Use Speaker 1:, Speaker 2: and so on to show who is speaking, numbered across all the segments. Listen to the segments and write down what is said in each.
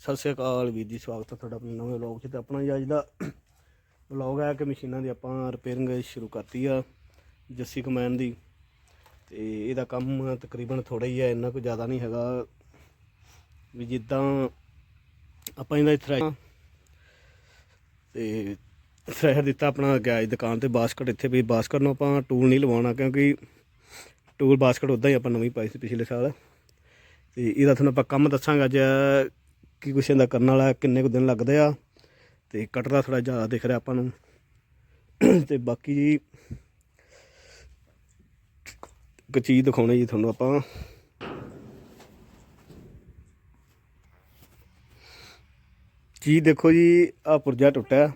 Speaker 1: ਸਤਿ ਸ਼੍ਰੀ ਅਕਾਲ ਵੀਰ ਜੀ, ਸਵਾਗਤ ਹੈ ਤੁਹਾਡਾ ਆਪਣੇ ਨਵੇਂ ਵਲੌਗ 'ਚ ਤੇ ਆਪਣਾ ਜੀ ਅੱਜ ਦਾ ਵਲੌਗ ਹੈ ਕਿ ਮਸ਼ੀਨਾਂ ਦੀ ਆਪਾਂ ਰਿਪੇਅਰਿੰਗ ਸ਼ੁਰੂ ਕਰਤੀ ਆ, ਜੱਸੀ ਕਮੈਨ ਦੀ। ਤੇ ਇਹਦਾ ਕੰਮ ਤਕਰੀਬਨ ਥੋੜਾ ਹੀ ਹੈ, ਇੰਨਾ ਕੋਈ ਜ਼ਿਆਦਾ ਨਹੀਂ ਹੈਗਾ। ਵੀ ਜਿੱਦਾਂ ਆਪਾਂ ਇਹਦਾ ਇਥਰਾ ਤੇ ਥ੍ਰੈਸ਼ਰ ਦਿੱਤਾ ਆਪਣਾ ਗੈਜ ਦੁਕਾਨ ਤੇ ਬਾਸਕਟ ਇੱਥੇ ਵੀ, ਬਾਸਕਟ ਨੂੰ ਆਪਾਂ ਟੂਲ ਨਹੀਂ ਲਵਾਉਣਾ ਕਿਉਂਕਿ ਟੂਲ ਬਾਸਕਟ ਉਦਾਂ ਹੀ ਆਪਾਂ ਨਵੀਂ ਪਾਈ ਸੀ ਪਿਛਲੇ ਸਾਲ। ਤੇ ਇਹਦਾ ਤੁਹਾਨੂੰ ਆਪਾਂ ਕੰਮ ਦੱਸਾਂਗਾ ਅੱਜ ਕੀ ਕੁਛ ਇਹਦਾ ਕਰਨ ਵਾਲਾ, ਕਿੰਨੇ ਕੁ ਦਿਨ ਲੱਗਦੇ ਆ, ਤੇ ਕਟਰ ਦਾ ਥੋੜਾ ਜ਼ਿਆਦਾ ਦਿਖ ਰਿਹਾ ਆਪਾਂ ਨੂੰ। ਤੇ ਬਾਕੀ ਜੀ, ਇੱਕ ਚੀਜ਼ ਦਿਖਾਉਣੀ ਜੀ ਤੁਹਾਨੂੰ ਆਪਾਂ। ਚੀਜ਼ ਦੇਖੋ ਜੀ ਆ ਪੁਰਜਾ ਟੁੱਟਿਆ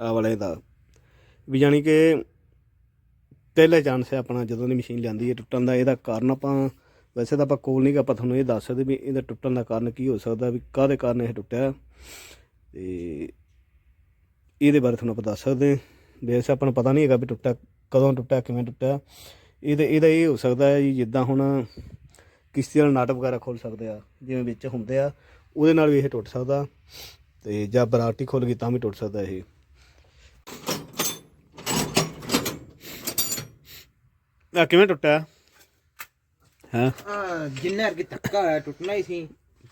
Speaker 1: ਆ ਵਾਲੇ ਦਾ। ਵੀ ਜਾਣੀ ਕਿ ਪਹਿਲੇ ਚਾਂਸ ਹੈ ਆਪਣਾ ਜਦੋਂ ਦੀ ਮਸ਼ੀਨ ਲਿਆਂਦੀ ਹੈ ਟੁੱਟਣ ਦਾ, ਇਹਦਾ ਕਾਰਨ ਆਪਾਂ ਵੈਸੇ ਤਾਂ ਆਪਾਂ ਕੋਲ ਨਹੀਂ ਗਾ, ਆਪਾਂ ਤੁਹਾਨੂੰ ਇਹ ਦੱਸ ਸਕਦੇ ਵੀ ਇਹਦਾ ਟੁੱਟਣ ਦਾ ਕਾਰਨ ਕੀ ਹੋ ਸਕਦਾ, ਵੀ ਕਾਹਦੇ ਕਾਰਨ ਇਹ ਟੁੱਟਿਆ। ਤੇ ਇਹਦੇ ਬਾਰੇ ਤੁਹਾਨੂੰ ਆਪਾਂ ਦੱਸ ਸਕਦੇ ਹਾਂ। ਵੈਸੇ ਆਪਾਂ ਨੂੰ ਪਤਾ ਨਹੀਂ ਹੈਗਾ ਵੀ ਟੁੱਟਿਆ, ਕਦੋਂ ਟੁੱਟਿਆ, ਕਿਵੇਂ ਟੁੱਟਿਆ। ਇਹਦਾ ਇਹਦਾ ਇਹ ਹੋ ਸਕਦਾ ਹੈ ਜੀ, ਜਿੱਦਾਂ ਹੁਣ ਕਿਸ਼ਤੀ ਵਾਲਾ ਨਾਟ ਵਗੈਰਾ ਖੋਲ ਸਕਦੇ ਆ, ਜਿਵੇਂ ਵਿੱਚ ਹੁੰਦੇ ਆ, ਉਹਦੇ ਨਾਲ ਵੀ ਇਹ ਟੁੱਟ ਸਕਦਾ। ਤੇ ਜਾਂ ਬਰਾਟੀ ਖੁੱਲ ਗਈ ਤਾਂ ਵੀ ਟੁੱਟ ਸਕਦਾ ਇਹ। ਆ ਕਿਵੇਂ ਟੁੱਟਿਆ? ਹਾਂ।
Speaker 2: ਜਿੰਨਾ ਅਰਗੀ ਧੱਕਾ ਹੋਇਆ ਟੁੱਟਣਾ ਹੀ ਸੀ।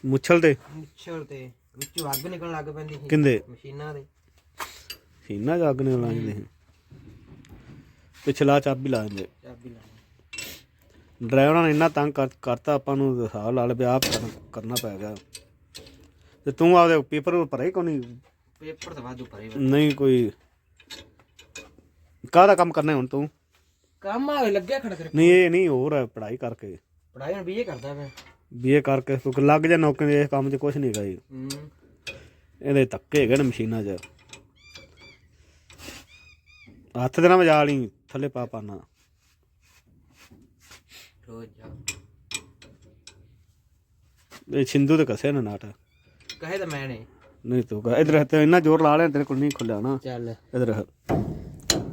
Speaker 1: ਮੁੱਛਲ ਤੇ?
Speaker 2: ਮੁੱਛਲ ਤੇ। ਵਿੱਚੋਂ ਅੱਗ ਨਿਕਲਣ ਲੱਗ ਪੈਂਦੀ ਸੀ।
Speaker 1: ਕਿੰਦੇ?
Speaker 2: ਮਸ਼ੀਨਾਂ ਦੇ।
Speaker 1: ਸੀਨਾ ਜੱਗ ਨੇ ਲਾ ਜਾਂਦੇ ਸੀ। ਪਿਛਲਾ ਚਾਬੀ ਲਾ ਦਿੰਦੇ।
Speaker 2: ਚਾਬੀ ਲਾਉਣੀ
Speaker 1: ਡਰਾਈਵਰਾਂ ਨੇ ਇੰਨਾ ਤੰਗ ਕਰ- ਕਰਤਾ ਆਪਾਂ ਨੂੰ ਹਿਸਾਬ ਲਾ ਲਿਆ ਆਪ ਕਰਨਾ ਪੈ ਗਿਆ। ਤੇ ਤੂੰ ਆਪਦੇ ਪੇਪਰ ਭਰੇ ਕੋ ਨਹੀਂ?
Speaker 2: ਪੇਪਰ ਤਾਂ ਵਾਧੂ ਭਰੇ
Speaker 1: ਨਹੀਂ ਕੋਈ। ਕਾਹਦਾ ਕੰਮ ਕਰਨਾ ਹੁਣ ਤੂੰ?
Speaker 2: ਕੰਮ ਆਵੇ ਲੱਗਿਆ ਖੜਾ ਤੇਰੇ
Speaker 1: ਨਹੀਂ ਇਹ ਨਹੀਂ ਹੋਰ ਹੈ ਪੜ੍ਹਾਈ ਕਰਕੇ।
Speaker 2: ਪੜਾਈ ਹੁਣ ਬੀਏ ਕਰਦਾ ਮੈਂ
Speaker 1: ਬੀਏ ਕਰਕੇ ਤੂੰ ਲੱਗ ਜਾ ਨੌਕਰੀ ਦੇ ਕੰਮ 'ਚ ਕੁਝ ਨਹੀਂ ਹੈਗਾ ਜੀ
Speaker 2: ਹੂੰ।
Speaker 1: ਇਹਦੇ ਧੱਕੇ ਹੈਗੇ ਨੇ ਮਸ਼ੀਨਾਂ 'ਚ। ਹੱਥ ਦੇ ਨਾਲ ਵਜਾ ਲਈ ਥੱਲੇ ਪਾ ਪਾਣਾ
Speaker 2: ਰੋਜ਼ ਜਾ।
Speaker 1: ਇਹ ਸਿੰਧੂ ਤੇ ਕਸੇ ਨਾ ਨਾਟ।
Speaker 2: ਕਹੇ ਤਾਂ ਮੈਂ ਨੇ।
Speaker 1: ਨਹੀਂ ਤੂੰ ਕਹ ਇਧਰ ਤੇ ਇੰਨਾ ਜ਼ੋਰ ਲਾ ਲਿਆ ਤੇਰੇ ਕੋਲ ਨਹੀਂ ਖੁੱਲਿਆ ਨਾ।
Speaker 2: ਚੱਲ।
Speaker 1: ਇਧਰ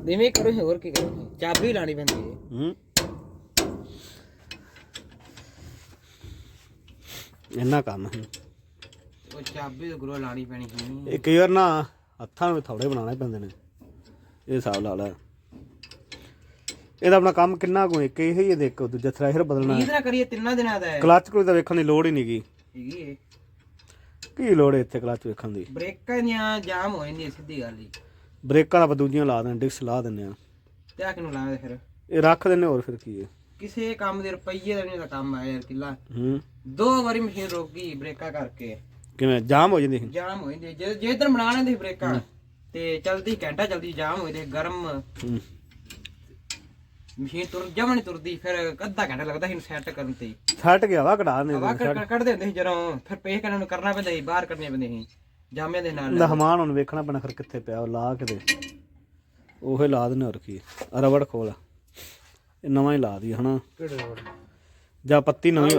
Speaker 2: ਦਿਵੇਂ ਕਰੋ ਹੋਰ ਕੀ ਕਰੋ ਚਾਬੀ ਲਾਣੀ ਪੈਂਦੀ ਹੈ
Speaker 1: ਹੂੰ। ਇੰਨਾ ਕੰਮ ਹੈ।
Speaker 2: ਉਹ ਚਾਬੀ ਤਾਂ ਗੁਰੂ ਲਾਣੀ ਪੈਣੀ ਸੀ
Speaker 1: ਇਹ ਕਈ ਵਾਰ ਨਾ ਹੱਥਾਂ ਨੂੰ ਥੋੜੇ ਬਣਾਉਣੇ ਪੈਂਦੇ ਨੇ। ਇਹ ਹਿਸਾਬ ਲਾ ਲੈ। ਇਹਦਾ ਆਪਣਾ ਕੰਮ ਕਿੰਨਾ ਕੁ ਇੱਕ ਇਹ ਹੀ ਹੈ ਦੇਖੋ ਦੂਜਾ ਥ੍ਰੈਸ਼ਰ ਬਦਲਣਾ
Speaker 2: ਨੀਂਦ ਨਾ ਕਰੀਏ ਤਿੰਨਾਂ ਦਿਨਾਂ ਦਾ ਹੈ।
Speaker 1: ਕਲੱਚ ਕੋਈ ਤਾਂ ਵੇਖਣ ਦੀ ਲੋੜ ਹੀ
Speaker 2: ਹੈਗੀ ਇਹ
Speaker 1: ਕੀ ਲੋੜ ਹੈ ਇੱਥੇ ਕਲੱਚ ਵੇਖਣ ਦੀ?
Speaker 2: ਬ੍ਰੇਕਾਂ ਦੀਆਂ ਜਾਮ ਹੋ ਜਾਂਦੀਆਂ ਸਿੱਧੀ ਗੱਲ ਹੀ
Speaker 1: ਬ੍ਰੇਕਾਂ ਦਾ ਆਪਾਂ ਦੂਜੀਆਂ ਲਾ ਦਿੰਦੇ ਡਿਕਸ ਲਾ ਦਿੰਦੇ ਆ
Speaker 2: ਤੇ ਆ ਕਿਨੂੰ ਲਾਵੇ ਫਿਰ?
Speaker 1: ਇਹ ਰੱਖ ਦਿੰਦੇ ਹੋਰ ਫਿਰ ਕੀ ਹੈ।
Speaker 2: ਕਿਸੇ ਕੰਮ ਦੇ ਰੁਪਈਏ ਦਾ ਵੀ ਨਹੀਂ ਕੰਮ ਆਇਆ ਯਾਰ ਕਿੱਲਾ।
Speaker 1: ਹੂੰ।
Speaker 2: ਦੋ ਵਾਰੀ ਮਸ਼ੀਨ ਰੁਕ ਗਈ ਬ੍ਰੇਕਾਂ ਕਰਕੇ।
Speaker 1: ਕਿਵੇਂ? ਜਾਮ ਹੋ ਜਾਂਦੀ ਸੀ
Speaker 2: ਜਾਮ ਹੋ ਜਾਂਦੀ ਜੇ ਜੇ ਇਧਰ ਬਣਾ ਲੈਂਦੇ ਸੀ ਬ੍ਰੇਕਾਂ ਤੇ ਚਲਦੀ ਘੰਟਾ ਚਲਦੀ ਜਾਮ ਹੋ ਜਾਂਦੀ ਗਰਮ।
Speaker 1: ਹੂੰ।
Speaker 2: ਮਸ਼ੀਨ ਤੁਰ ਜਮਾ ਨਹੀਂ ਤੁਰਦੀ ਫਿਰ ਅੱਧਾ ਘੰਟਾ ਲੱਗਦਾ ਸੀ ਸੈੱਟ ਕਰਨ ਤੇ।
Speaker 1: ਛੱਟ ਗਿਆ ਵਾ ਕਢਾ ਦਿੰਦੇ
Speaker 2: ਹਵਾ ਕੱਢ ਕੱਢਦੇ ਹੁੰਦੇ ਸੀ ਜਦੋਂ ਫਿਰ ਪੇਹ ਕਰਨ ਨੂੰ ਕਰਨਾ ਪੈਂਦਾ ਸੀ ਬਾਹਰ ਕਰਨੇ ਪੈਂਦੇ ਸੀ ਜਾਮਿਆਂ ਦੇ ਨਾਲ।
Speaker 1: ਦਾ ਹਮਾਨ ਹੁਣ ਵੇਖਣਾ ਪੈਣਾ ਫਿਰ ਕਿੱਥੇ ਪਿਆ ਉਹ ਲਾ ਕੇ ਦੇ। ਉਹੇ ਲਾ ਦਿੰਦੇ ਹੋਰ ਕੀ ਆ ਰਬੜ ਖੋਲ। ਇਹ ਨਵਾਂ ਹੀ ਲਾ ਦੀ ਹਨਾ।
Speaker 2: ਕਿਹੜੇ ਰੋਡ
Speaker 1: ਜਾਂ ਪੱਤੀ ਨਵੀਂ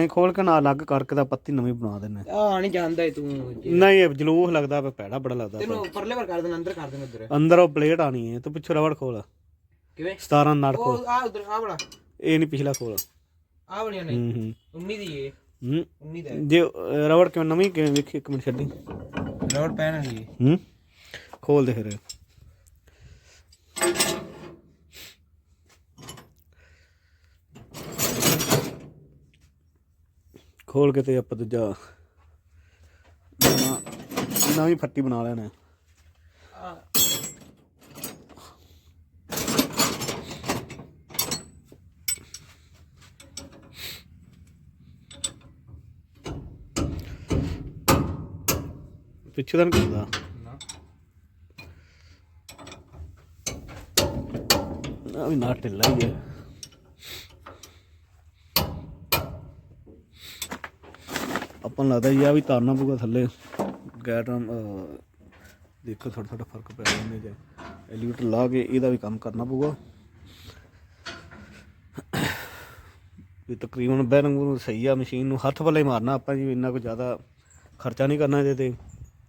Speaker 1: ਐਂ ਖੋਲ ਕੇ ਨਾ ਅਲੱਗ ਕਰਕੇ ਤਾਂ ਪੱਤੀ ਨਵੀਂ ਬਣਾ ਦਿੰਦੇ
Speaker 2: ਆ। ਨਹੀਂ ਜਾਂਦਾ ਈ ਤੂੰ
Speaker 1: ਨਹੀਂ ਇਹ ਜਲੂਸ ਲੱਗਦਾ ਪਿਆ ਭੈੜਾ ਬੜਾ ਲੱਗਦਾ ਪਿਆ।
Speaker 2: ਤੈਨੂੰ ਪਰਲੇ ਪਰ ਕਰ ਦੇਣਾ ਅੰਦਰ ਕਰ ਦੇਣਾ ਉਧਰ।
Speaker 1: ਅੰਦਰ ਉਹ ਪਲੇਟ ਆਣੀ ਹੈ ਤੂੰ ਪਿੱਛੋਂ ਰਬੜ ਖੋਲ।
Speaker 2: ਕਿਵੇਂ?
Speaker 1: 17 ਨਾੜ ਖੋਲ।
Speaker 2: ਉਹ ਆ ਉਧਰ ਆ ਵਾਲਾ।
Speaker 1: ਇਹ ਨਹੀਂ ਪਿਛਲਾ ਖੋਲ।
Speaker 2: ਆ ਵਾਲੀਆਂ ਨਹੀਂ
Speaker 1: ਹੂੰ ਹੂੰ।
Speaker 2: 19 ਦੀ ਏ।
Speaker 1: ਹੂੰ।
Speaker 2: 19 ਦਾ
Speaker 1: ਜੇ ਅਹ, ਰਬੜ ਕਿਵੇਂ ਨਵੀਂ ਕਿਵੇਂ ਵੇਖੀ ਇੱਕ ਮਿੰਟ ਛੱਡੀ।
Speaker 2: ਰੋਡ ਪੈਣ ਵਾਲੀ ਏ।
Speaker 1: ਹੂੰ। ਖੋਲ ਦੇ ਫਿਰ। ਖੋਲ ਕੇ ਤੇ ਆਪਾਂ ਦੂਜਾ ਨਵਾਂ- ਫੱਟੀ ਬਣਾ ਲੈਣਾ।
Speaker 2: ਆ
Speaker 1: ਪਿੱਛੇ ਤਾਂ ਨਹੀਂ ਕਰਦਾ।
Speaker 2: ਨਾ
Speaker 1: ਵੀ ਨਾ ਢਿੱਲਾ ਹੀ ਹੈ। ਆਪਾਂ ਨੂੰ ਲੱਗਦਾ ਜੀ ਆ ਵੀ ਤਾਰਨਾ ਪਊਗਾ ਥੱਲੇ। ਗੈਟਰਮ ਦੇਖੋ ਥੋੜਾ ਥੋੜਾ ਫ਼ਰਕ ਪੈ ਜਾਂਦਾ ਜੇ ਐਲੀਵੇਟਰ ਲਾ ਕੇ ਇਹਦਾ ਵੀ ਕੰਮ ਕਰਨਾ ਪਊਗਾ। ਵੀ ਤਕਰੀਬਨ ਬੈਰਿੰਗ ਨੂੰ ਸਹੀ ਆ, ਮਸ਼ੀਨ ਨੂੰ ਹੱਥ ਵੱਲੇ ਮਾਰਨਾ ਆਪਾਂ ਜੀ ਇੰਨਾ ਕੋਈ ਜ਼ਿਆਦਾ ਖਰਚਾ ਨਹੀਂ ਕਰਨਾ ਇਹਦੇ ਤੇ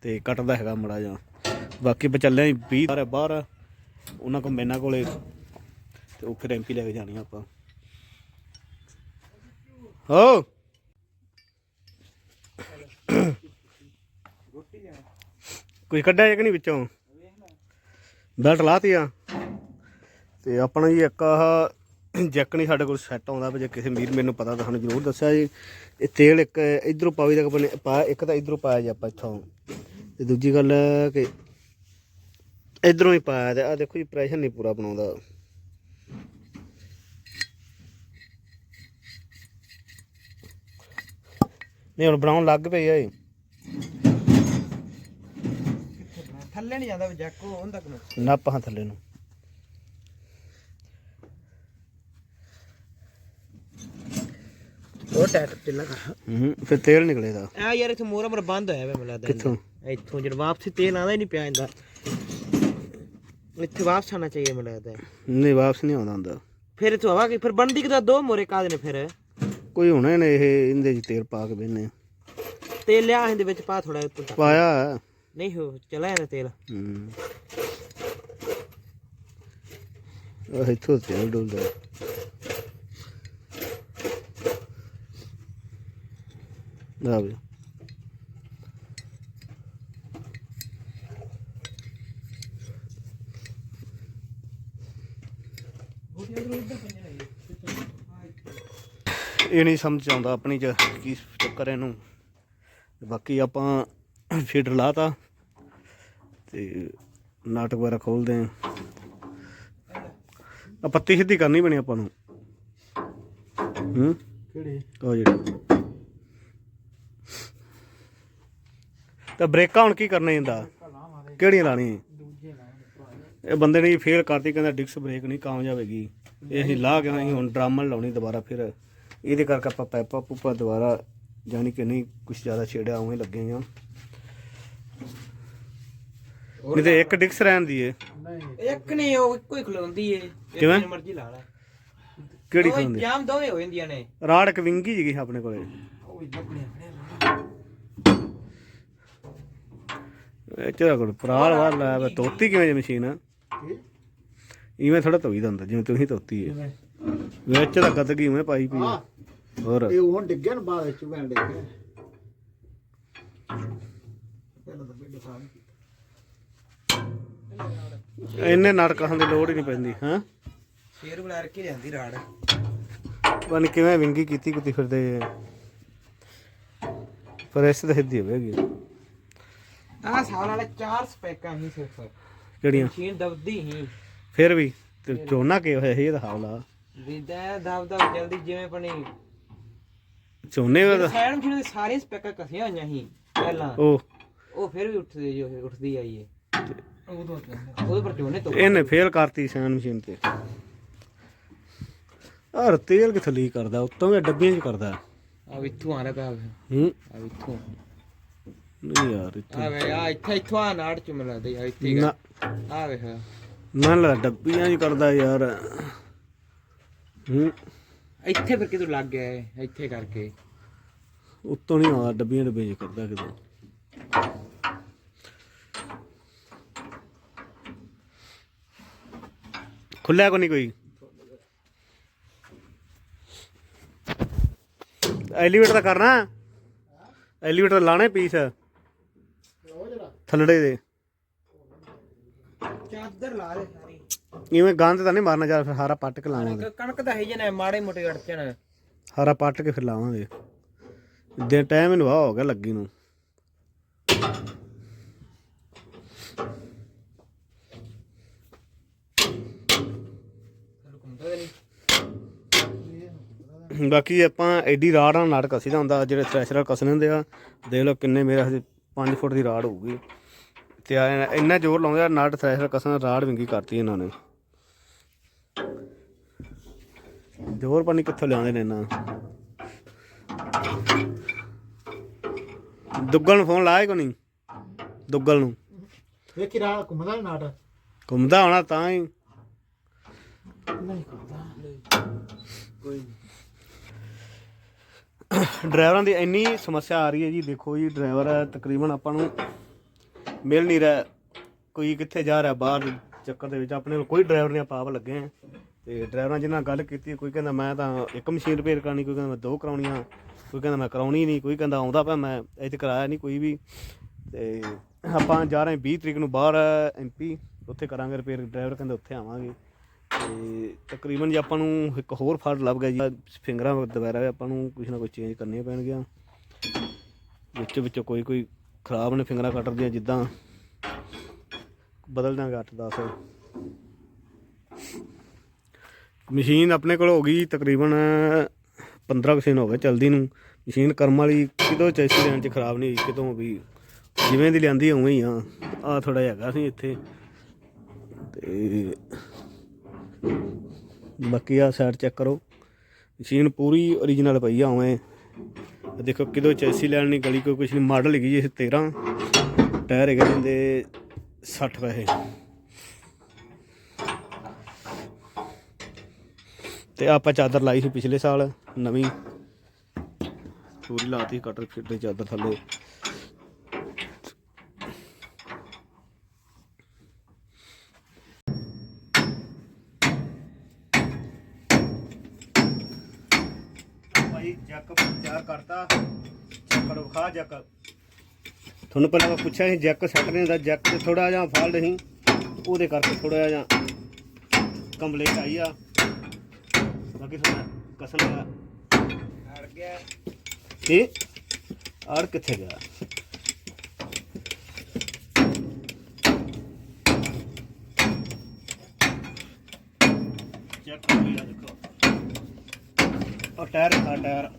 Speaker 1: ਤੇ ਕੱਟਦਾ ਹੈਗਾ ਮੜਾ ਜਾ ਬਾਕੀ ਬਚੱਲਿਆਂ ਹੀ 20 ਸਾਰੇ ਬਾਹਰ ਆ। ਉਹਨਾਂ ਕੋਲ ਮੈਨਾਂ ਕੋਲੇ, ਤੇ ਉਹ ਫਿਰ ਐਮਪੀ ਲੈ ਕੇ ਜਾਣੀ ਆ ਆਪਾਂ। ਹੋ! ਕੋਈ ਕੱਢਿਆ ਹੈ ਕਿ ਨਹੀਂ ਵਿੱਚੋਂ? ਬੈਲਟ ਲਾਤੀ ਆ। ਤੇ ਆਪਣਾ ਜੀ ਇੱਕ ਆਹ ਜੈਕ ਨਹੀਂ ਸਾਡੇ ਕੋਲ ਸੈੱਟ ਆਉਂਦਾ ਵੀ, ਜੇ ਕਿਸੇ ਵੀਰ ਮੈਨੂੰ ਪਤਾ ਤਾਂ ਸਾਨੂੰ ਜ਼ਰੂਰ ਦੱਸਿਆ ਜੀ। ਇਹ ਤੇਲ ਇੱਕ ਇਧਰੋਂ ਪਾਵੀ ਦਾ ਆਪਣੇ ਪਾ ਇੱਕ ਤਾਂ ਇਧਰੋਂ ਪਾਇਆ ਜੀ ਆਪਾਂ ਇੱਥੋਂ। ਤੇ ਦੂਜੀ ਗੱਲ ਕਿ ਇਧਰੋਂ ਹੀ ਪਾਇਆ ਤੇ ਆ ਦੇਖੋ ਜੀ ਪ੍ਰੈਸ਼ਰ ਨਹੀਂ ਪੂਰਾ ਬਣਾਉਂਦਾ। ਨਹੀਂ ਹੁਣ ਬਣਾਉਣ ਲੱਗ ਪਈ ਆ ਇਹ।
Speaker 2: ਥੱਲੇ ਨਹੀਂ ਜਾਂਦਾ ਜੈਕ ਉਹ ਹੁੰਦਾ ਕਿਨੂੰ
Speaker 1: ਨੱਪ ਹਾਂ ਥੱਲੇ ਨੂੰ।
Speaker 2: ਉਹ ਟੈਟ ਟਿੱਲਾ ਕਰ
Speaker 1: ਹੂੰ ਫਿਰ ਤੇਲ ਨਿਕਲੇਦਾ
Speaker 2: ਆ ਯਾਰ ਇੱਥੇ ਮੋਰਾ ਮਰ ਬੰਦ ਹੋਇਆ ਵੇ ਮੈਨੂੰ ਲੱਗਦਾ
Speaker 1: ਕਿੱਥੋਂ?
Speaker 2: ਇੱਥੋਂ ਜਦ ਵਾਪਸੀ ਤੇਲ ਆਉਂਦਾ ਹੀ ਨਹੀਂ ਪਿਆ ਜਾਂਦਾ ਇੱਥੇ ਵਾਪਸ ਆਣਾ ਚਾਹੀਏ ਮੈਨੂੰ ਲੱਗਦਾ
Speaker 1: ਨਹੀਂ ਵਾਪਸ ਨਹੀਂ ਆਉਂਦਾ ਹੁੰਦਾ।
Speaker 2: ਫਿਰ ਇੱਥੋਂ ਹਵਾ ਕਿ ਫਿਰ ਬਣਦੀ ਕਿਦਾ ਦੋ ਮੋਰੇ ਕਾਦੇ ਨੇ ਫਿਰ?
Speaker 1: ਕੋਈ ਹੋਣੇ ਨੇ ਇਹ ਇਹਦੇ ਚ ਤੇਲ ਪਾ ਕੇ ਬਹਿਨੇ
Speaker 2: ਤੇਲ ਲਿਆ ਇਹਦੇ ਵਿੱਚ ਪਾ ਥੋੜਾ ਤੱਕ
Speaker 1: ਪਾਇਆ ਹੈ।
Speaker 2: ਨਹੀਂ ਹੋ ਚਲਾ ਜਾਂਦਾ ਤੇਲ।
Speaker 1: ਹੂੰ। ਉਹ ਇੱਥੋਂ ਤੇਲ ਡੋਲਦਾ। ਆ ਵੀ। ਇਹ ਨਹੀਂ ਸਮਝ ਆਉਂਦਾ ਆਪਣੀ ਚ ਕੀ ਚੱਕਰ ਇਹਨੂੰ। ਬਾਕੀ ਆਪਾਂ ਫੀਡਰ ਲਾਤਾ ਤੇ ਨਾਟਕ ਵਗੈਰਾ ਖੋਲਦੇ ਆਂ ਆ ਪੱਤੀ ਸਿੱਧੀ ਕਰਨੀ ਬਣੀ ਆਪਾਂ ਨੂੰ। ਹੂੰ?
Speaker 2: ਕਿਹੜੀ?
Speaker 1: ਉਹ ਜਿਹੜੀ। ਤਾਂ ਬ੍ਰੇਕਾਂ ਹੁਣ ਕੀ ਕਰਨਾ ਜਾਂਦਾ ਕਿਹੜੀਆਂ ਲਾਣੀਆਂ ਇਹ ਬੰਦੇ ਨੇ ਫੇਲ ਕਰਤੀ ਕਹਿੰਦਾ ਡਿਕਸ ਬ੍ਰੇਕ ਨਹੀਂ ਕਾਮਯਾਬ ਹੈਗੀ। ਇਹ ਅਸੀਂ ਲਾ ਕੇ ਅਸੀਂ ਹੁਣ ਡਰਾਮਲ ਲਾਉਣੀ ਦੁਬਾਰਾ ਫਿਰ। ਇਹਦੇ ਕਰਕੇ ਆਪਾਂ ਪੈਪਾ ਪੂਪਾ ਦੁਬਾਰਾ ਜਾਨੀ ਕਿ ਨਹੀਂ ਕੁਝ ਜ਼ਿਆਦਾ ਛੇੜਿਆ ਉਵੇਂ ਲੱਗੇ ਆ ਨਹੀਂ ਤੇ ਇੱਕ ਡਿਕਸ ਰਹਿਣ ਦੀ ਏ
Speaker 2: ਇੱਕ ਨਹੀਂ ਉਹ ਇੱਕੋ ਹੀ ਖਲੋਂਦੀ ਏ।
Speaker 1: ਕਿਵੇਂ?
Speaker 2: ਜਿੰਨੀ ਮਰਜ਼ੀ ਲਾ ਲੈ।
Speaker 1: ਕਿਹੜੀ
Speaker 2: ਦੋਵੇਂ
Speaker 1: ਖਾਂਦੀ
Speaker 2: ਜਾਮ ਦੋਵੇਂ ਹੋ ਜਾਂਦੀਆਂ ਨੇ।
Speaker 1: ਰਾੜ ਇੱਕ ਵਿੰਗੀ ਜੀਗੀ ਆਪਣੇ ਕੋਲੇ।
Speaker 2: ਉਹ ਵੀ ਲੱਭਣੇ ਆਪਣੇ
Speaker 1: ਇਹ ਚ ਕੋਲ ਪਰਾਲ ਵਾਰ ਲਾਇਆ ਵਾ ਤੋਤੀ ਕਿਵੇਂ ਜੇ ਮਸ਼ੀਨ? ਆ ਇਵੇਂ ਥੋੜਾ ਧੋਈ ਦਾ ਹੁੰਦਾ ਜਿਵੇਂ ਤੁਸੀਂ ਧੋਤੀ ਹੈ ਵਿੱਚ ਤਾਂ ਗਦਗੀ ਉਵੇਂ ਪਾਈ ਪਈ ਆ। ਹੋਰ।
Speaker 3: ਇਹ ਹੁਣ ਡਿੱਗਿਆ ਨਾ ਬਾਅਦ ਵਿੱਚ ਮੈਂ ਡਿੱਗਿਆ ਪਹਿਲਾਂ ਤਾਂ ਬੇਟਾ ਸਾਹਿਬ
Speaker 1: ਇੰਨੇ ਨਾਟਕਾਂ ਦੀ ਲੋੜ ਹੀ ਨਹੀਂ ਪੈਂਦੀ ਹਾਂ?
Speaker 2: ਫੇਰ ਬੁਲਾ ਕੇ ਜਾਂਦੀ ਰਾੜ।
Speaker 1: ਪਨ ਕਿਵੇਂ ਵਿੰਗੀ ਕੀਤੀ ਕੁੱਤੀ ਫਿਰਦੇ। ਪਰ ਇਸ ਤਾਂ ਸਿੱਧੀ ਹੋਵੇਗੀ
Speaker 2: ਆਹ ਸਾਲ ਵਾਲੇ ਚਾਰ ਸਪੈਕਾਂ ਹੀ ਸਿਰਫ।
Speaker 1: ਕਿਹੜੀਆਂ?
Speaker 2: ਮਸ਼ੀਨ ਦਬਦੀ ਹੀ
Speaker 1: ਫਿਰ ਵੀ ਤੇ ਚੋਨਾ ਕੀ ਹੋਇਆ ਸੀ ਇਹਦਾ ਹਾਵਲਾ
Speaker 2: ਵਿਦਾ ਦਬ ਦਬ ਜਲਦੀ ਜਿਵੇਂ ਪਣੀ
Speaker 1: ਚੋਨੇ ਦਾ
Speaker 2: ਸਾਈਡ ਮਸ਼ੀਨ ਦੇ ਸਾਰੇ ਸਪੈਕਾਂ ਕਸੀਆਂ ਹੋਈਆਂ ਸੀ ਪਹਿਲਾਂ।
Speaker 1: ਉਹ
Speaker 2: ਉਹ ਫਿਰ ਵੀ ਉੱਠਦੀ ਜੋ ਉੱਠਦੀ ਆਈ ਏ। ਉਦੋਂ ਉਹਦੇ ਪਰ ਤੋਂ
Speaker 1: ਇਹਨੇ ਫੇਲ ਕਰਤੀ ਸੈਨ ਮਸ਼ੀਨ ਤੇ। ਆਹ ਤੇਲ ਕਿੱਥੇ ਲੀਕ ਕਰਦਾ? ਉੱਤੋਂ ਵੀ ਡੱਬੀਆਂ 'ਚ ਕਰਦਾ?
Speaker 2: ਆ ਇੱਥੋਂ ਆ ਰਿਹਾ ਪਿਆ
Speaker 1: ਹੂੰ।
Speaker 2: ਆ ਇੱਥੋਂ।
Speaker 1: ਨਹੀਂ ਯਾਰ ਇੱਥੇ
Speaker 2: ਆ ਵੇ ਆ ਇੱਥੇ ਇੱਥੋਂ ਆ ਨਾੜ ਚ ਮਿਲਦਾ ਆ ਇੱਥੇ
Speaker 1: ਨਾ।
Speaker 2: ਆ ਵੇਖ।
Speaker 1: ਨਾ ਲਾ ਡੱਬੀਆਂ 'ਚ ਕਰਦਾ ਯਾਰ। ਹੂੰ।
Speaker 2: ਇੱਥੇ ਫਿਰ ਕਿਦੋਂ ਲੱਗ ਗਿਆ ਇਹ? ਇੱਥੇ ਕਰਕੇ।
Speaker 1: ਉੱਤੋਂ ਨਹੀਂ ਆਉਂਦਾ ਡੱਬੀਆਂ ਡੱਬੀਆਂ 'ਚ ਕਰਦਾ ਕਿਤੇ। ਖੁੱਲਿਆ ਕੋ ਨਹੀਂ ਕੋਈ? ਐਲੀਵੇਟਰ ਦਾ ਕਰਨਾ। ਐਲੀਵੇਟਰ ਲਾਣੇ ਪੀਸ ਥੱਲੜੇ ਦੇ।
Speaker 2: ਚਾਦਰ ਲਾ ਦੇ। ਸਾਰੀ
Speaker 1: ਇਵੇਂ ਗੰਦ ਤਾਂ ਨਹੀਂ ਮਾਰਨਾ ਚਾਹ ਫਿਰ ਹਾਰਾ ਪੱਟ ਕੇ ਲਾਵਾਂਗੇ।
Speaker 2: ਕਣਕ ਦਾ ਹੈ ਜਨਾ ਮਾੜੇ ਮੋਟੇ ਅੜਚਣ
Speaker 1: ਹਾਰਾ ਪੱਟ ਕੇ ਫਿਰ ਲਾਵਾਂਗੇ। ਦੇ ਟਾਈਮ ਇਹਨੂੰ ਹੋ ਗਿਆ ਲੱਗੀ ਨੂੰ। ਬਾਕੀ ਆਪਾਂ ਐਡੀ ਰਾੜ ਨਾਲ ਨਾਟਕ ਅਸੀਂ ਦਾ ਹੁੰਦਾ ਜਿਹੜੇ ਥ੍ਰੈਸ਼ਰ ਕਸਨੇ ਹੁੰਦੇ ਆ ਦੇਖ ਲਓ ਕਿੰਨੇ ਮੇਰੇ ਹਜੇ 5 ਫੁੱਟ ਦੀ ਰਾੜ ਹੋਊਗੀ। ਤੇ ਇੰਨਾ ਜ਼ੋਰ ਲਾਉਂਦੇ ਆ ਨਾਟ ਥ੍ਰੈਸ਼ਰ ਕਸਨ ਰਾੜ ਵਿੰਗੀ ਕਰਤੀ ਇਹਨਾਂ ਨੇ। ਜ਼ੋਰ ਪਾਣੀ ਕਿੱਥੋਂ ਲਿਆਉਂਦੇ ਨੇ ਇਹਨਾਂ? ਦੁੱਗਲ ਨੂੰ ਫੋਨ ਲਾਇਆ ਕੋ ਨਹੀਂ? ਦੁੱਗਲ ਨੂੰ।
Speaker 3: ਵੇਖੀ ਰਾਹ ਘੁੰਮਦਾ ਨੀ ਨਾਟ।
Speaker 1: ਘੁੰਮਦਾ ਹੋਣਾ ਤਾਂ ਹੀ। ਡਰਾਈਵਰਾਂ ਦੀ ਇੰਨੀ ਸਮੱਸਿਆ ਆ ਰਹੀ ਹੈ ਜੀ ਦੇਖੋ ਜੀ ਡਰਾਈਵਰ ਤਕਰੀਬਨ ਆਪਾਂ ਨੂੰ ਮਿਲ ਨਹੀਂ ਰਿਹਾ। ਕੋਈ ਕਿੱਥੇ ਜਾ ਰਿਹਾ ਬਾਹਰ ਚੱਕਰ ਦੇ ਵਿੱਚ। ਆਪਣੇ ਕੋਲ ਕੋਈ ਡਰਾਈਵਰ ਨਹੀਂ ਆਪਾਂ ਆਪ ਲੱਗੇ ਆ ਤੇ ਡਰਾਈਵਰਾਂ ਜਿਨ੍ਹਾਂ ਗੱਲ ਕੀਤੀ, ਕੋਈ ਕਹਿੰਦਾ ਮੈਂ ਤਾਂ ਇੱਕ ਮਸ਼ੀਨ ਰਿਪੇਅਰ ਕਰਨੀ ਕੋਈ ਕਹਿੰਦਾ ਮੈਂ ਦੋ ਕਰਾਉਣੀਆਂ, ਕੋਈ ਕਹਿੰਦਾ ਮੈਂ ਕਰਾਉਣੀ ਨਹੀਂ, ਕੋਈ ਕਹਿੰਦਾ ਆਉਂਦਾ ਪਿਆ ਮੈਂ, ਇੱਥੇ ਕਰਾਇਆ ਨਹੀਂ ਕੋਈ ਵੀ। ਤੇ ਆਪਾਂ ਜਾ ਰਹੇ 20 ਤਰੀਕ ਨੂੰ ਬਾਹਰ ਐਮਪੀ ਉੱਥੇ ਕਰਾਂਗੇ ਰਿਪੇਅਰ, ਡਰਾਈਵਰ ਕਹਿੰਦੇ ਉੱਥੇ ਆਵਾਂਗੇ। ਤੇ ਤਕਰੀਬਨ ਜੇ ਆਪਾਂ ਨੂੰ ਇੱਕ ਹੋਰ ਫਾਲਟ ਲੱਭ ਗਿਆ ਜੀ, ਫਿੰਗਰਾਂ ਦੁਬਾਰਾ ਵੀ ਆਪਾਂ ਨੂੰ ਕੁਝ ਨਾ ਕੁਝ ਚੇਂਜ ਕਰਨੀਆਂ ਪੈਣਗੀਆਂ। ਵਿੱਚ ਵਿੱਚ ਕੋਈ ਕੋਈ ਖਰਾਬ ਨੇ ਫਿੰਗਰਾਂ ਕਟਰ ਦੀਆਂ, ਜਿੱਦਾਂ ਬਦਲ ਦਾਂਗੇ 8 10 ਮਸ਼ੀਨ ਆਪਣੇ ਕੋਲ ਹੋ ਗਈ ਤਕਰੀਬਨ 15 ਕੁ ਦਿਨ ਹੋ ਗਏ ਚਲਦੀ ਨੂੰ। ਮਸ਼ੀਨ ਕਰਮ ਵਾਲੀ ਕਿਤੋਂ ਚੈਸੀ ਲੈਣ ਚ ਖਰਾਬ ਨਹੀਂ ਹੋਈ, ਕਿਤੋਂ ਵੀ। ਜਿਵੇਂ ਦੀ ਲਿਆਂਦੀ ਉਵੇਂ ਹੀ ਆ। ਆ ਥੋੜਾ ਹੈਗਾ ਸੀ ਇੱਥੇ। ਤੇ ਬਾਕੀ ਆ ਸਾਈਡ ਚੈੱਕ ਕਰੋ। ਮਸ਼ੀਨ ਪੂਰੀ origignal ਪਈ ਆ ਉਵੇਂ। ਦੇਖੋ ਕਿਦੋਂ ਚੈਸੀ ਲੈਣ ਨਹੀਂ ਗਲੀ, ਕੋਈ ਕੁਛ ਨਹੀਂ। ਮਾਡਲ ਹੈਗੀ ਜੀ ਇਹ 13 ਟਾਇਰ ਹੈਗੇ ਜਿੰਦੇ 60 ਪੈਸੇ ਤੇ ਆਪਾਂ ਚਾਦਰ ਲਾਈ ਸੀ ਪਿਛਲੇ ਸਾਲ, ਨਵੀਂ। ਪੂਰੀ ਲਾਤੀ ਕਟਰ ਫਿੱਟ ਦੀ ਚਾਦਰ ਥੱਲੇ। ਭਾਈ, ਜੱਕ ਤਿਆਰ ਕਰਤਾ। ਚੱਕਰ ਵਿਖਾ ਜੱਕ। ਤੁਹਾਨੂੰ ਪਹਿਲਾਂ ਮੈਂ ਪੁੱਛਿਆ ਸੀ, ਜੱਕ ਸੈੱਟ ਦਾ ਹੁੰਦਾ ਜੱਕ ਤੇ ਥੋੜਾ ਜਿਹਾ ਫਾਲਟ ਸੀ ਉਹਦੇ ਕਰਕੇ ਥੋੜਾ ਜਿਹਾ ਕੰਪਲੇਂਟ ਆਈ ਆ। ਬਾਕੀ ਥੋੜਾ ਕਸਣ ਆ
Speaker 2: ਅੜ ਗਿਆ।
Speaker 1: ਕੀ ਆੜ ਕਿੱਥੇ ਗਿਆ? ਚੈੱਕ ਕਰੋ ਦੇਖੋ। ਉਹ ਟਾਇਰ ਆ ਟਾਇਰ।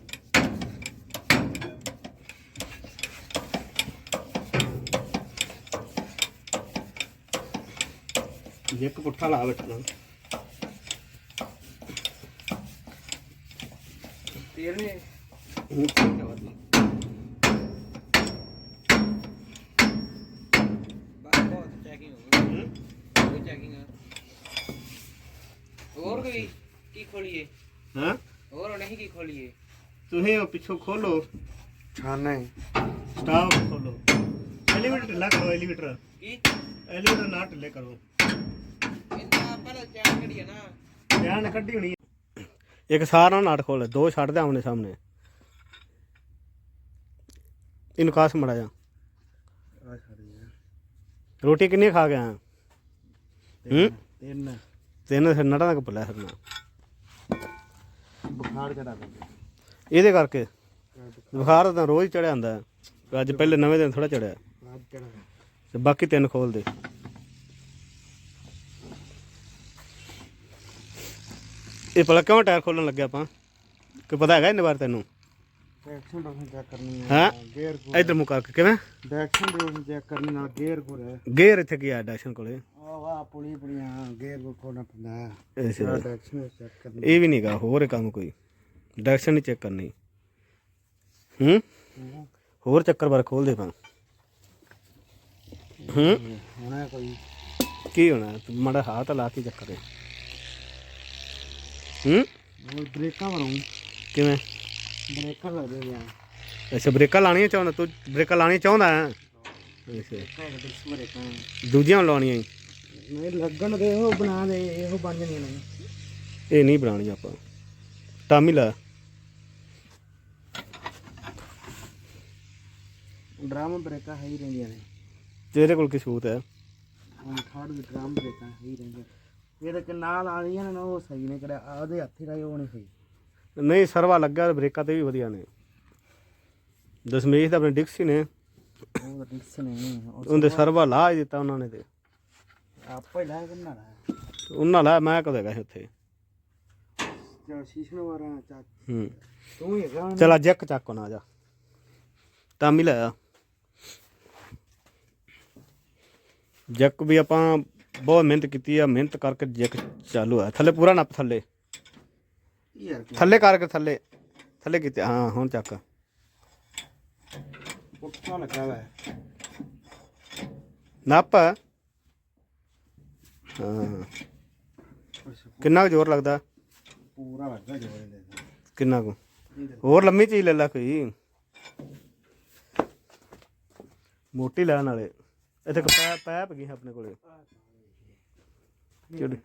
Speaker 1: ਇੱਕ ਪੁੱਠਾ ਲਾ ਬੈਠਣਾ।
Speaker 2: ਹੋ ਹੋਰ ਕੋਈ ਕੀ ਖੋਲੀਏ?
Speaker 1: ਹਾਂ?
Speaker 2: ਹੋਰ ਨਹੀਂ ਕੀ ਖੋਲੀਏ?
Speaker 1: ਤੁਸੀਂ ਉਹ ਪਿੱਛੋਂ ਖੋਲੋ।
Speaker 3: ਛਾਨਾ
Speaker 1: ਸਟਾਪ ਖੋਲੋ। ਐਲੀਵੇਟਰ ਢਿੱਲਾ ਕਰੋ ਐਲੀਵੇਟਰ
Speaker 2: ਕੀ?
Speaker 1: ਐਲੀਵੇਟਰ ਨਾ ਢਿੱਲੇ ਕਰੋ।
Speaker 2: ਇੰਨਾ ਪਹਿਲਾਂ ਚੈੱਕ ਕਰੀਏ ਨਾ।
Speaker 1: ਧਿਆਨ ਕੱਢੀ ਹੋਣੀ ਇੱਕ ਸਾਰਾ ਨਾਟ ਖੋਲ ਦੋ ਛੱਡ ਦੇ ਆਮਨੇ ਸਾਹਮਣੇ। ਇਹਨੂੰ ਕਾਸ ਮੜਾ ਜਾ
Speaker 3: ਆ ਛੜੀ
Speaker 1: ਰੋਟੀ ਕਿੰਨੀ ਖਾ ਗਿਆ ਹੂੰ?
Speaker 3: ਤਿੰਨ।
Speaker 1: ਤਿੰਨ ਫਿਰ ਨਟਾਂ ਦਾ ਕੱਪਲਾ ਫਿਰਨਾ
Speaker 3: ਬੁਖਾਰ ਚੜਾ ਦੇ
Speaker 1: ਇਹਦੇ ਕਰਕੇ। ਬੁਖਾਰ ਤਾਂ ਰੋਜ਼ ਚੜਿਆ ਹੁੰਦਾ। ਅੱਜ ਪਹਿਲੇ ਨਵੇਂ ਦਿਨ ਥੋੜਾ ਚੜਿਆ। ਤੇ ਬਾਕੀ ਤਿੰਨ ਖੋਲ ਦੇ ਇਹ ਭਲਾ ਕਿਉਂ ਟਾਇਰ ਖੋਲਣ ਲੱਗਿਆ ਆਪਾਂ? ਕੋਈ ਪਤਾ ਹੈਗਾ ਇਹਨੇ ਬਾਰੇ ਤੈਨੂੰ?
Speaker 3: ਡੈਕਸ਼ਨ ਡੋਸ਼ਨ ਚੈੱਕ ਕਰਨੀ
Speaker 1: ਹਾਂ।
Speaker 3: ਗੇਅਰ
Speaker 1: ਇਧਰ ਮੁਕਾ ਕੇ ਕਿਵੇਂ?
Speaker 3: ਡੈਕਸ਼ਨ ਡੋਸ਼ਨ ਚੈੱਕ ਕਰਨੀ ਨਾਲ ਗੇਅਰ ਕੋ ਰਹਿ
Speaker 1: ਗੇਅਰ ਇੱਥੇ ਕੀ ਆ ਡੈਸ਼ਨ ਕੋਲੇ?
Speaker 3: ਆ ਵਾ ਪੁਲੀ ਪੁਲੀਆਂ ਗੇਅਰ ਕੋ ਖੋਣਾ ਪੈਂਦਾ
Speaker 1: ਅੱਛਾ।
Speaker 3: ਡੈਕਸ਼ਨ ਚੈੱਕ ਕਰਨੀ
Speaker 1: ਇਹ ਵੀ ਨਹੀਂਗਾ ਹੋਰ ਕੰਮ ਕੋਈ। ਡਾਇਰੈਕਸ਼ਨ ਨਹੀਂ ਚੈੱਕ ਕਰਨੀ। ਹੂੰ? ਹੋਰ ਚੱਕਰ ਬਾਰ ਖੋਲ ਦੇ ਪਾ ਹੂੰ?
Speaker 3: ਹੋਣਾ ਕੋਈ।
Speaker 1: ਕੀ ਹੋਣਾ? ਮਾੜਾ ਹੱਥ ਲਾ ਕੇ ਚੱਕਰ ਹੂੰ?
Speaker 3: ਉਹ ਬ੍ਰੇਕਾਂ ਬਣਾਉਂ।
Speaker 1: ਕਿਵੇਂ?
Speaker 3: ਬ੍ਰੇਕਾਂ ਲੱਗਦੇ ਨੇ
Speaker 1: ਅੱਛਾ ਬ੍ਰੇਕਾਂ ਲਾਣੀਆਂ ਚਾਹੁੰਦਾ ਤੂੰ ਬ੍ਰੇਕਾਂ ਲਾਣੀਆਂ ਚਾਹੁੰਦਾ ਹੈ? ਅੱਛਾ।
Speaker 3: ਕਾਹਦੇ ਡਿਸ ਬ੍ਰੇਕਾਂ
Speaker 1: ਦੂਜੀਆਂ ਲਾਉਣੀਆਂ ਈ।
Speaker 3: ਨਹੀਂ ਲੱਗਣ ਦੇ ਉਹ ਬਣਾ ਦੇ ਇਹੋ ਬਣ ਜਾਣੀਆਂ ਨੇ।
Speaker 1: ਇਹ ਨਹੀਂ ਬਣਾਉਣੀਆਂ ਆਪਾਂ। ਟਾਮੀ ਲਾ।
Speaker 3: ਡਰਮ ਬ੍ਰੇਕਾਂ ਹੈ ਹੀ ਰਹਿੰਦੀਆਂ ਨੇ।
Speaker 1: ਤੇਰੇ ਕੋਲ ਕੀ ਸਬੂਤ ਹੈ?
Speaker 3: ਹੁਣ ਥਰਡ ਡਰਮ ਬ੍ਰੇਕਾਂ ਹੈ ਹੀ ਰਹਿੰਦੀਆਂ ਇਹਦੇ ਚ ਨਾਲ ਆ ਰਹੀਆਂ ਨੇ ਨਾ ਉਹ ਸਹੀ ਨੇ ਕਿਹੜਾ ਉਹਦੇ ਹੱਥੀ ਰਾਈ ਉਹ ਨਹੀਂ
Speaker 1: ਨਹੀਂ ਸਰਵਾ ਲੱਗਾ ਬ੍ਰੇਕਾਂ ਤੇ ਵੀ ਵਧੀਆ ਨੇ। ਦਸਮੇਸ਼ ਦਾ ਆਪਣੇ ਡਿਕਸੀ ਨੇ।
Speaker 3: ਉਹ ਤਾਂ ਡਿਕਸ ਨੇ ਉਹ
Speaker 1: ਉਹਦੇ ਸਰਵਾ ਲਾ ਹੀ ਦਿੱਤਾ ਉਹਨਾਂ ਨੇ ਤੇ।
Speaker 3: ਆਪੇ ਹੀ ਲੈ ਕੇ ਬਣਾਣਾ
Speaker 1: ਉਹਨਾਂ ਲਾ ਮੈਂ ਕਦੋਂ ਸੀ ਉੱਥੇ?
Speaker 3: ਚਲ ਸ਼ੀਸ਼ਣ ਵਾਰਾ ਚਾ
Speaker 1: ਹੂੰ।
Speaker 3: ਤੂੰ ਹੀ ਹੈਗਾ
Speaker 1: ਚਲ ਅੱਜ ਇੱਕ ਚੱਕ ਨਾ ਜਾ ਟਾਮੀ ਲਾਇਆ। ਜੱਕ ਵੀ ਆਪਾਂ ਬਹੁਤ ਮਿਹਨਤ ਕੀਤੀ ਆ ਮਿਹਨਤ ਕਰਕੇ ਜੱਕ ਚਾਲੂ ਆ ਥੱਲੇ ਪੂਰਾ ਨੱਪ ਥੱਲੇ।
Speaker 3: ਯਾਰ
Speaker 1: ਥੱਲੇ ਕਰਕੇ ਥੱਲੇ ਥੱਲੇ ਕੀਤੀ ਹਾਂ ਹੁਣ ਚੱਕ।
Speaker 3: ਪੁੱਠਾ ਲੱਗਾ ਵਾ
Speaker 1: ਨੱਪ। ਹਾਂ। ਕਿੰਨਾ ਕੁ ਜ਼ੋਰ ਲੱਗਦਾ?
Speaker 3: ਪੂਰਾ ਲੱਗਾ ਜੋਰੇ ਦੇ
Speaker 1: ਕਿੰਨਾ ਕੁ? ਹੋਰ ਲੰਮੀ ਚੀਜ਼ ਲੈ ਲੈ ਕੋਈ। ਮੋਟੀ ਲੈਣ ਵਾਲੇ। ਇੱਥੇ ਇੱਕ ਪੈ ਪੈਪ ਗਈ ਆਪਣੇ ਕੋਲੇ। ਚਿੜੀ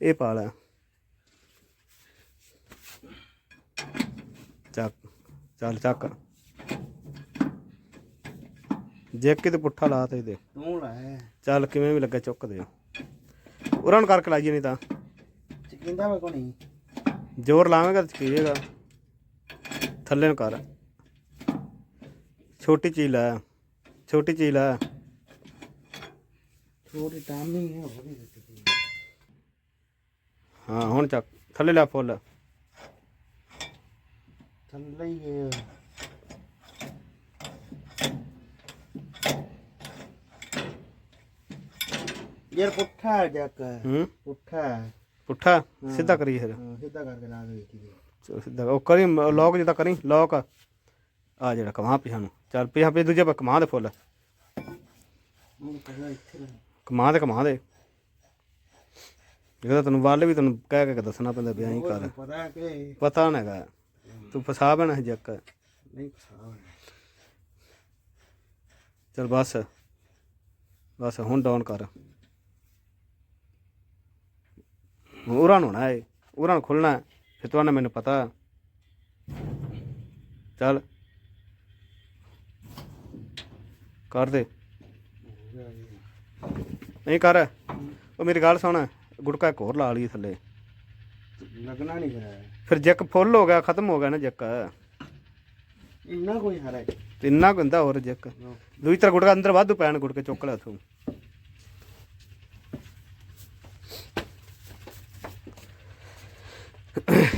Speaker 1: ਇਹ ਪਾ ਲੈ। ਚੱਕ ਚੱਲ ਚੱਕ। ਜੇ ਕਿਤੇ ਪੁੱਠਾ ਲਾ ਤੇ ਦੇ
Speaker 3: ਤੂੰ ਲੈ
Speaker 1: ਚੱਲ ਕਿਵੇਂ ਵੀ ਲੱਗਾ ਚੁੱਕ ਦੇ ਉਹਨਾਂ ਨੂੰ ਕਰਕੇ ਲਾਈਏ ਨਹੀਂ ਤਾਂ।
Speaker 3: ਚਕਿੰਦਾ ਵਾ ਕੋਣੀ
Speaker 1: ਜ਼ੋਰ ਲਾਵੇਂਗਾ ਤਾਂ ਚਕੀਏਗਾ। ਥੱਲੇ ਨੂੰ ਕਰ। ਛੋਟੀ ਚੀਜ਼ ਲੈ। ਛੋਟੀ ਚੀਜ਼ ਲੈ।
Speaker 3: ਛੋਟੀ ਟਾਮੀ ਹੈ ਉਹ ਵੀ ਦਿੱਤੀ
Speaker 1: ਹਾਂ ਹੁਣ ਚੱਕ। ਥੱਲੇ ਲੈ ਫੁੱਲ।
Speaker 3: ਥੱਲੇ ਹੀ ਯਾਰ ਪੁੱਠਾ ਹੈ ਜੱਕ
Speaker 1: ਹੂੰ?
Speaker 3: ਪੁੱਠਾ ਹੈ।
Speaker 1: ਪੁੱਠਾ? ਸਿੱਧਾ ਕਰੀ ਫਿਰ।
Speaker 3: ਹਾਂ ਸਿੱਧਾ ਕਰਕੇ ਲਾ ਦੇ ਦੇ
Speaker 1: ਚਲੋ ਸਿੱਧਾ ਉਹ ਕਰੀ ਲੋਕ ਜਿੱਦਾਂ ਕਰੀ ਲੋਕ ਆ ਜਿਹੜਾ ਕਮਾ ਪਿਛਾ ਨੂੰ। ਚੱਲ ਪਿਛਾ ਪੇ ਦੂਜੇ ਪਾ ਕਮਾ ਦੇ ਫੁੱਲ।
Speaker 3: ਹੁਣ ਕਹਾਂ ਇੱਥੇ।
Speaker 1: ਕਮਾ ਦੇ ਕਮਾ ਦੇ। ਇਹਦਾ ਤੈਨੂੰ ਵੱਲ ਵੀ ਤੈਨੂੰ ਕਹਿ ਕੇ ਦੱਸਣਾ ਪੈਂਦਾ ਵੀ ਐਂ ਕਰ।
Speaker 3: ਪਤਾ ਹੈ ਕਿ
Speaker 1: ਪਤਾ ਨਾ ਹੈਗਾ। ਤੂੰ ਫਸਾ ਬਣਾ ਜੱਕ
Speaker 3: ਨਹੀਂ ਫਸਾ
Speaker 1: ਚਲ ਬਸ। ਬਸ ਹੁਣ ਡਾਊਨ ਕਰ। ਉਰਾਂ ਨੂੰ ਨਾ ਏ ਉਰਾਂ ਨੂੰ ਖੁੱਲਣਾ। ਫਿਰ ਤੁਹਾਨੂੰ ਮੈਨੂੰ ਪਤਾ। ਚੱਲ। ਕਰ ਦੇ। ਨਹੀਂ ਕਰ। ਉਹ ਮੇਰੀ ਗੱਲ ਸੁਣ। ਗੁਟਕਾ ਇੱਕ ਹੋਰ ਲਾ ਲਈ ਥੱਲੇ।
Speaker 3: ਲੱਗਣਾ ਨਹੀਂ ਹੈ
Speaker 1: ਫਿਰ ਜੱਕ ਫੁੱਲ ਹੋ ਗਿਆ ਖਤਮ ਹੋ ਗਿਆ ਨਾ ਜੱਕ।
Speaker 3: ਇੰਨਾ ਕੋਈ ਹਰਾ ਹੈ।
Speaker 1: ਤੇ ਇੰਨਾ ਕੁ ਹੁੰਦਾ ਹੋਰ ਜੱਕ। ਦੂਜੀ ਤਰ੍ਹਾਂ ਗੁਟਕਾ ਅੰਦਰ ਵਾਧੂ ਪੈਣ ਗੁਟਕੇ ਚੁੱਕ ਲਿਆ ਤੂੰ।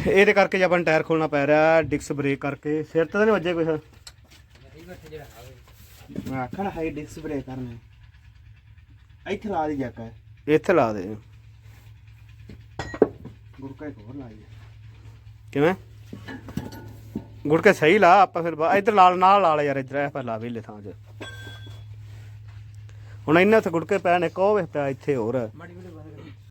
Speaker 1: ਇਹਦੇ ਕਰਕੇ ਜੇ ਆਪਾਂ ਨੂੰ ਟਾਇਰ ਖੋਲਣਾ ਪੈ ਰਿਹਾ ਡਿਕਸ ਬ੍ਰੇਕ ਕਰਕੇ। ਸਿਰ ਤੇ ਤਾਂ ਨਹੀਂ ਵੱਜੇ ਕੁਛ?
Speaker 3: ਮੈਂ ਆਖਣ ਹਾਈ ਡਿਸਕ ਬ੍ਰੇਕ ਕਰਨਾ। ਇੱਥੇ ਲਾ ਦੀ ਜੱਕ।
Speaker 1: ਇੱਥੇ ਲਾ ਦੇ।
Speaker 3: ਗੁਰਕਾ ਇੱਕ ਹੋਰ ਲਾ ਦੀ
Speaker 1: ਕਿਵੇਂ? ਗੁਟਕੇ ਸਹੀ ਲਾ ਆਪਾਂ ਫਿਰ ਬਾ- ਇੱਧਰ ਲਾਲ ਨਾਲ ਲਾ ਲੈ ਯਾਰ ਇੱਧਰ ਇਹ ਲਾ ਵੇਲੇ ਥਾਂ 'ਚ। ਹੁਣ ਇੰਨਾ ਉੱਥੇ ਗੁਟਕੇ ਪੈਣ ਇੱਕ ਉਹ ਵੇ ਪਿਆ ਇੱਥੇ ਹੋਰ।
Speaker 2: ਮਾੜੀ ਵੀਡੀਓ